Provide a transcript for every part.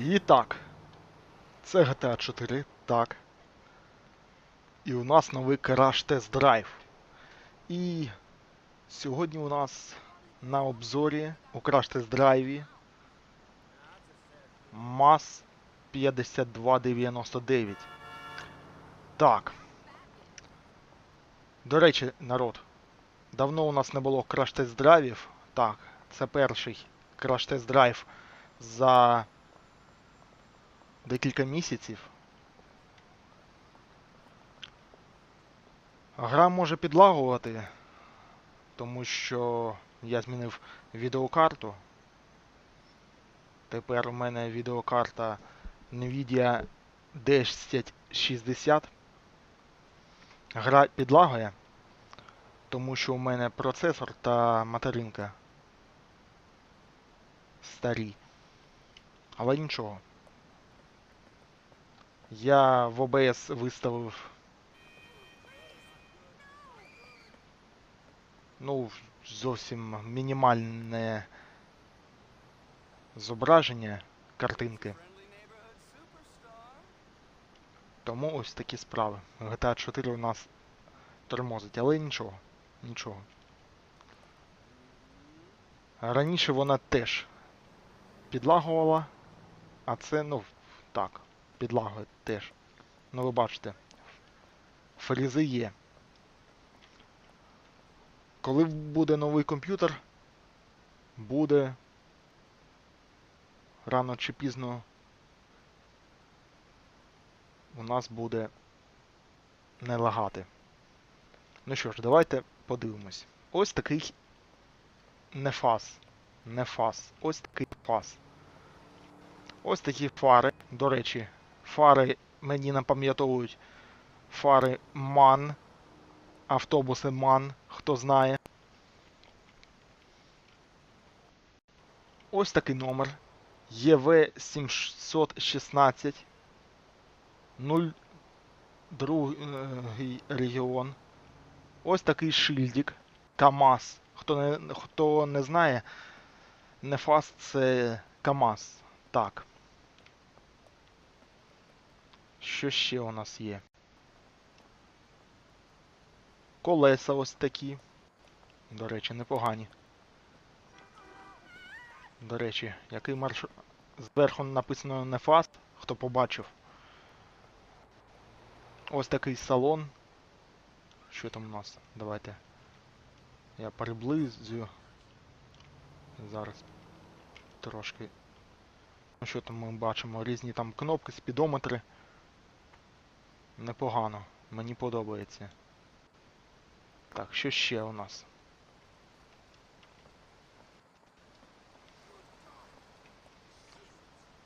І так. Це GTA 4, так. І у нас новий Crash Test Drive. І сьогодні у нас на обзорі у Crash Test Drive МАЗ 5299. Так. До речі, народ. Давно у нас не було Test драйвів. Так, це перший Test Drive за декілька місяців. Гра може підлагувати, тому що я змінив відеокарту. Тепер у мене відеокарта Nvidia D1060. Гра підлагує, тому що у мене процесор та материнка старі. Але нічого. Я в OBS виставив. Ну, зовсім мінімальне зображення картинки. Тому ось такі справи. GTA 4 у нас тормозить, але нічого. Нічого. Раніше вона теж підлагувала, а це, ну, так, підлагує теж. Ну ви бачите, фрізи є. Коли буде новий комп'ютер, буде рано чи пізно у нас буде не лагати. Ну що ж, давайте подивимось. Ось такий не фас. Не фас. Ось такий фас. Ось такі фари. До речі, фари мені напам'ятовують фари MAN. Автобуси MAN, хто знає. Ось такий номер. ЄВ 716 02 регіон. Ось такий шильдик. КАМАЗ. Хто не, хто не знає, Нефас це КАМАЗ. Так. Що ще у нас є? Колеса ось такі. До речі, непогані. До речі, який маршрут. Зверху написано Нефаст, хто побачив. Ось такий салон. Що там у нас? Давайте. Я приблизю. Зараз трошки. Ну що там ми бачимо? Різні там кнопки, спідометри. Непогано. Мені подобається. Так, що ще у нас?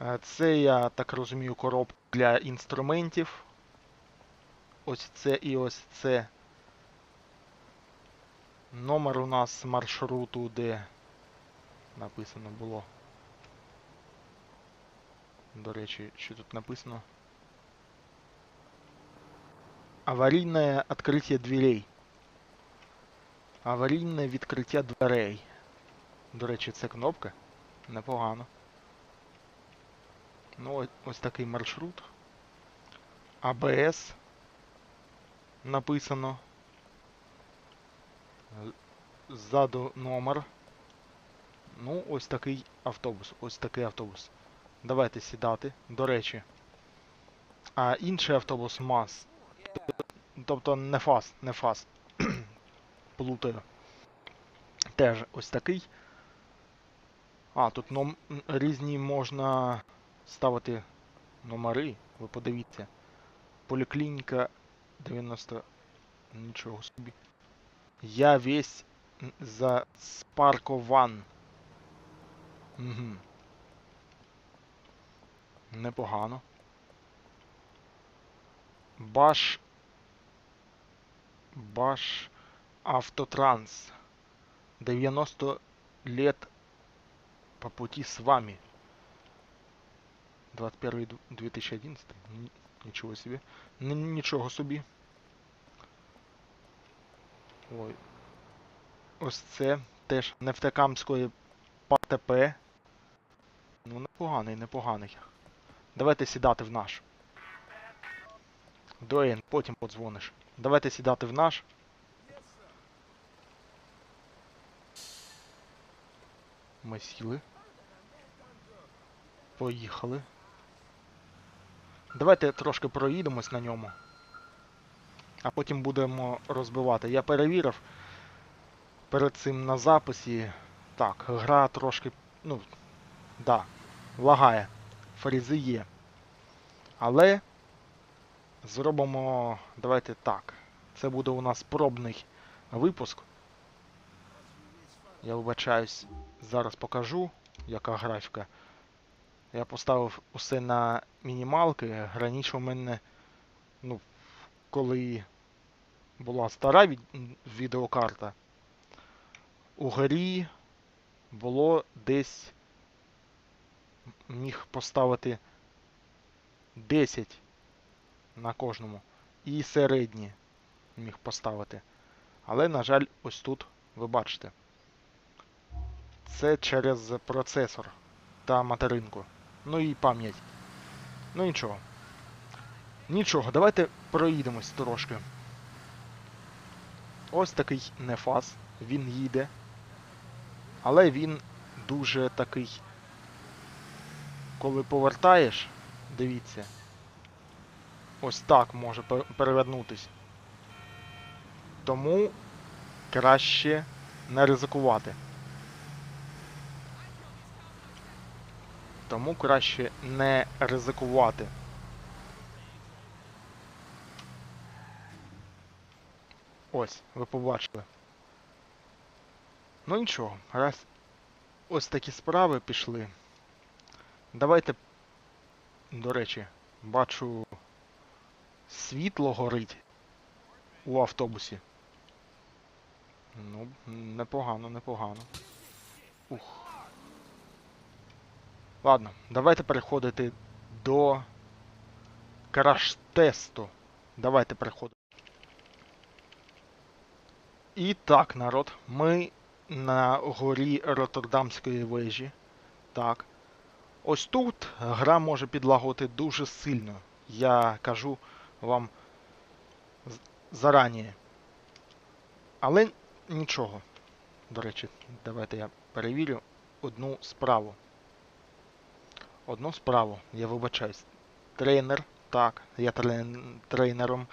Е, Це, я так розумію, коробка для інструментів. Ось це і ось це. Номер у нас маршруту, де написано було. До речі, що тут написано? Аварійне відкриття дверей. Аварійне відкриття дверей. До речі, це кнопка. Непогано. Ну, ось- такий маршрут. АБС написано. Ззаду номер. Ну, ось такий автобус. Ось такий автобус. Давайте сідати. До речі. А інший автобус МАЗ. Тобто не фас, не фас. Плутаю. Теж ось такий. А, тут ном... різні можна ставити номери. Ви подивіться. Поліклініка 90. Нічого собі. Я весь заспаркован. Угу. Непогано. Баш. Баш Автотранс. 90 лет по пути с вами. 21 2011. Ні- Нічого собі. Нічого собі. Ой. Ось це теж нефтекамської ПТП. Ну, непоганий, непоганий. Давайте сідати в наш. Дуейн, потім подзвониш. Давайте сідати в наш. Ми сіли. Поїхали. Давайте трошки проїдемось на ньому. А потім будемо розбивати. Я перевірив перед цим на записі. Так, гра трошки. Ну. Да, лагає. Фрізи є. Але зробимо. Давайте так. Це буде у нас пробний випуск. Я вибачаюсь, зараз покажу, яка графіка. Я поставив усе на мінімалки. Раніше у мене, ну, коли була стара від... відеокарта, у грі було десь міг поставити 10 на кожному. І середні міг поставити. Але, на жаль, ось тут ви бачите. Це через процесор та материнку. Ну і пам'ять. Ну нічого. Нічого, давайте проїдемось трошки. Ось такий нефас. Він їде. Але він дуже такий. Коли повертаєш, дивіться. Ось так може пер- перевернутись. Тому краще не ризикувати. Тому краще не ризикувати. Ось, ви побачили. Ну нічого, раз ось такі справи пішли. Давайте, до речі, бачу світло горить у автобусі. Ну, непогано, непогано. Ух. Ладно, давайте переходити до краш-тесту. Давайте переходимо. І так, народ, ми на горі Роттердамської вежі. Так. Ось тут гра може підлагувати дуже сильно. Я кажу вам зарані. Але нічого. До речі, давайте я перевірю одну справу. Одну справу, я вибачаюсь. Тренер, так, я трен... тренером.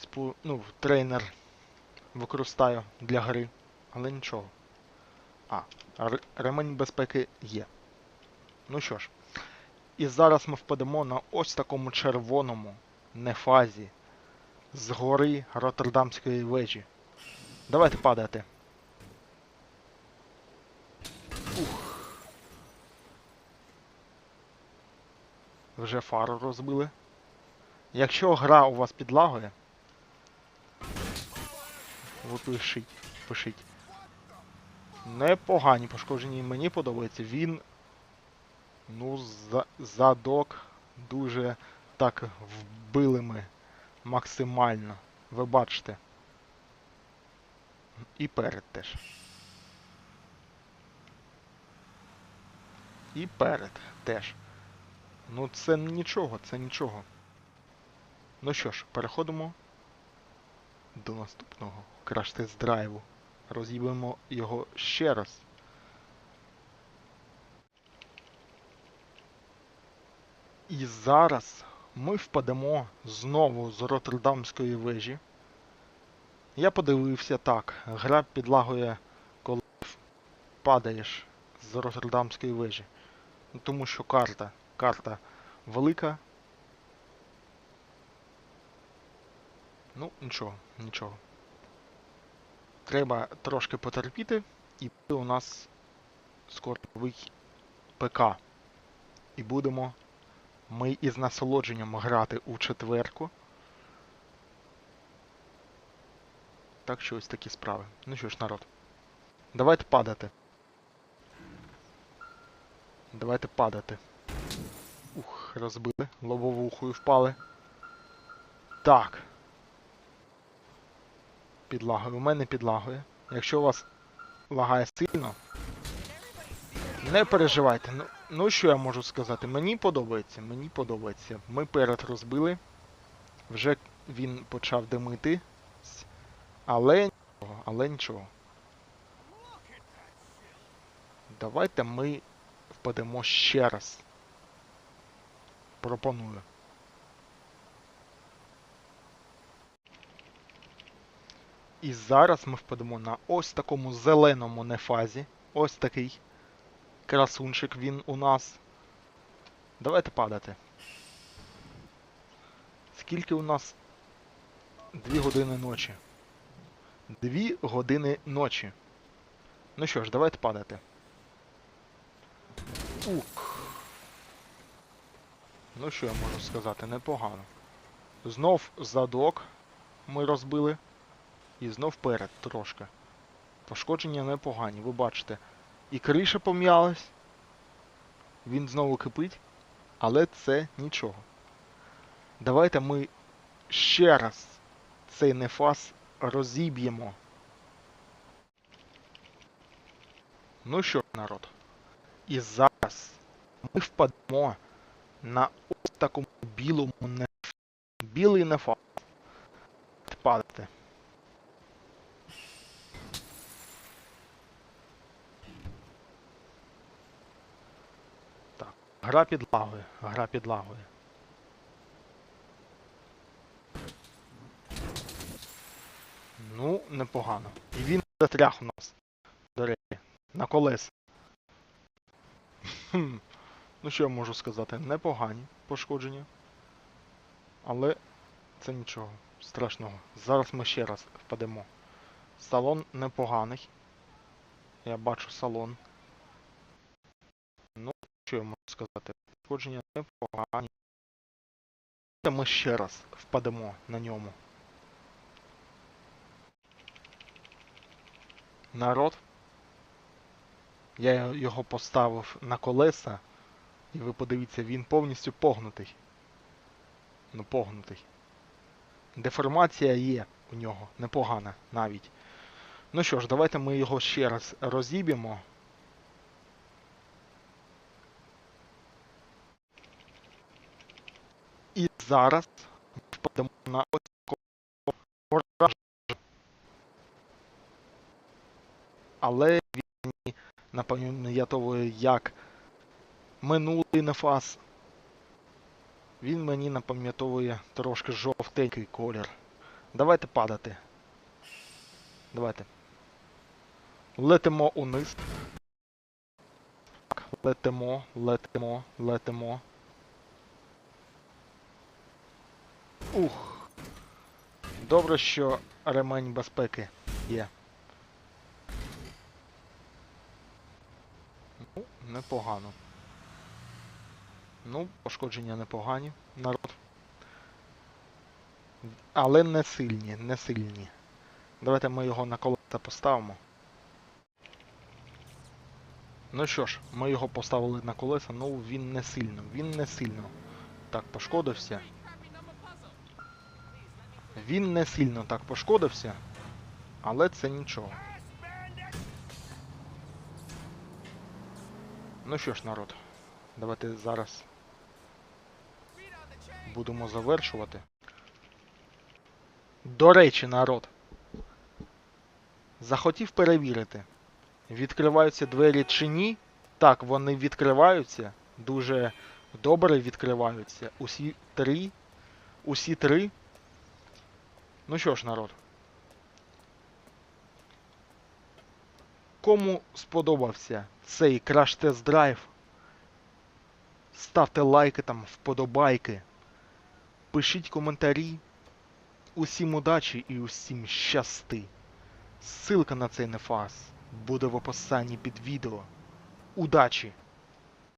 Спу... Ну, тренер використаю для гри, але нічого. А, ремень безпеки є. Ну що ж, і зараз ми впадемо на ось такому червоному нефазі з гори Роттердамської вежі. Давайте падати. Ух. Вже фару розбили. Якщо гра у вас підлагує, ви пишіть, пишіть. Непогані пошкоджені, мені подобається. Він. Ну, за, задок дуже так вбили ми максимально. Ви бачите. І перед теж. І перед теж. Ну це нічого, це нічого. Ну що ж, переходимо до наступного краш-тест драйву. Роз'їбемо його ще раз. І зараз ми впадемо знову з Роттердамської вежі. Я подивився так, гра підлагує, коли падаєш з Роттердамської вежі. Ну, Тому що карта, карта велика. Ну, нічого, нічого. Треба трошки потерпіти, і буде у нас скорбовий ПК. І будемо ми із насолодженням грати у четверку. Так що ось такі справи. Ну що ж, народ. Давайте падати. Давайте падати. Ух, розбили. Лобовухою впали. Так. Підлагує. У мене підлагує. Якщо у вас лагає сильно, не переживайте. Ну, Ну, що я можу сказати? Мені подобається, мені подобається. Ми перед розбили. Вже він почав димити. Але нічого, але нічого. Давайте ми впадемо ще раз. Пропоную. І зараз ми впадемо на ось такому зеленому нефазі. Ось такий красунчик він у нас. Давайте падати. Скільки у нас? Дві години ночі. Дві години ночі. Ну що ж, давайте падати. Ух. Ну що я можу сказати, непогано. Знов задок ми розбили. І знов перед трошки. Пошкодження непогані, ви бачите. І криша пом'ялась. Він знову кипить. Але це нічого. Давайте ми ще раз цей нефас розіб'ємо. Ну що, народ? І зараз ми впадемо на ось такому білому неф... Білий нефас. Падати. Гра підлагує, гра підлагує. Ну, непогано. І він затряг у нас. До речі, на колес. Хм. Ну що я можу сказати? Непогані пошкодження. Але це нічого страшного. Зараз ми ще раз впадемо. Салон непоганий. Я бачу салон. Що я можу сказати? Пошкодження непогані. Ми ще раз впадемо на ньому. Народ. Я його поставив на колеса. І ви подивіться, він повністю погнутий. Ну, погнутий. Деформація є у нього, непогана навіть. Ну що ж, давайте ми його ще раз розіб'ємо. І зараз впадемо на такого. Але він напам'ятовує як минулий нефас. Він мені напам'ятовує трошки жовтенький колір. Давайте падати. Давайте. Летимо униз. Летимо, летимо, летимо. Ух. Добре, що ремень безпеки є. Ну, непогано. Ну, пошкодження непогані, народ. Але не сильні, не сильні. Давайте ми його на колеса поставимо. Ну що ж, ми його поставили на колеса, ну він не сильно, він не сильно так пошкодився. Він не сильно так пошкодився, але це нічого. Ну що ж, народ, давайте зараз будемо завершувати. До речі, народ. Захотів перевірити, відкриваються двері чи ні. Так, вони відкриваються. Дуже добре відкриваються. Усі три. Усі три. Ну що ж, народ. Кому сподобався цей краш-тест драйв? Ставте лайки там, вподобайки. Пишіть коментарі. Усім удачі і усім щасти. Ссылка на цей нефас буде в описанні під відео. Удачі!